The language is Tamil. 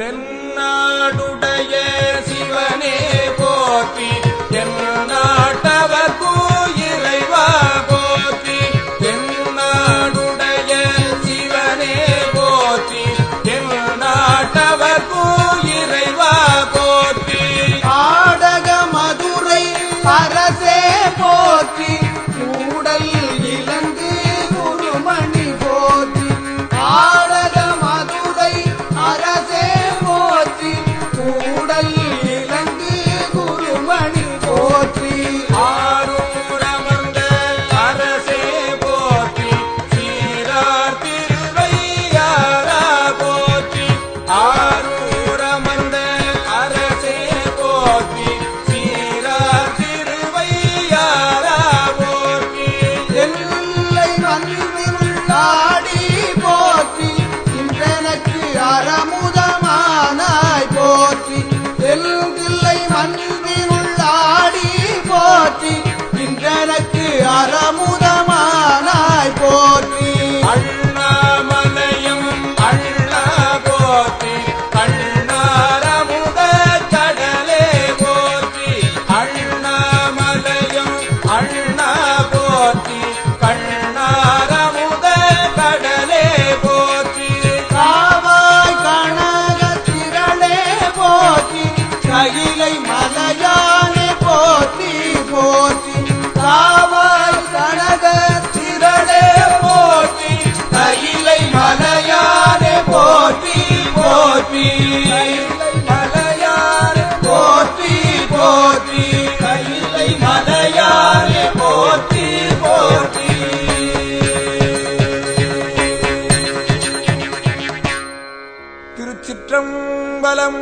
தென்னாடுடைய சிவனே போற்றி தென்னாட்டவர்க்கு இறைவா போற்றி தென்னாடுடைய சிவனே போற்றி தென்னாட்டவர்க்கு இறைவா போற்றி. ஆடக மதுரை அர திருவையாரா போற்றி எல்லை மன்றிருள்ளார் போற்றே போற்றி திருச்சிற்றம்பலம்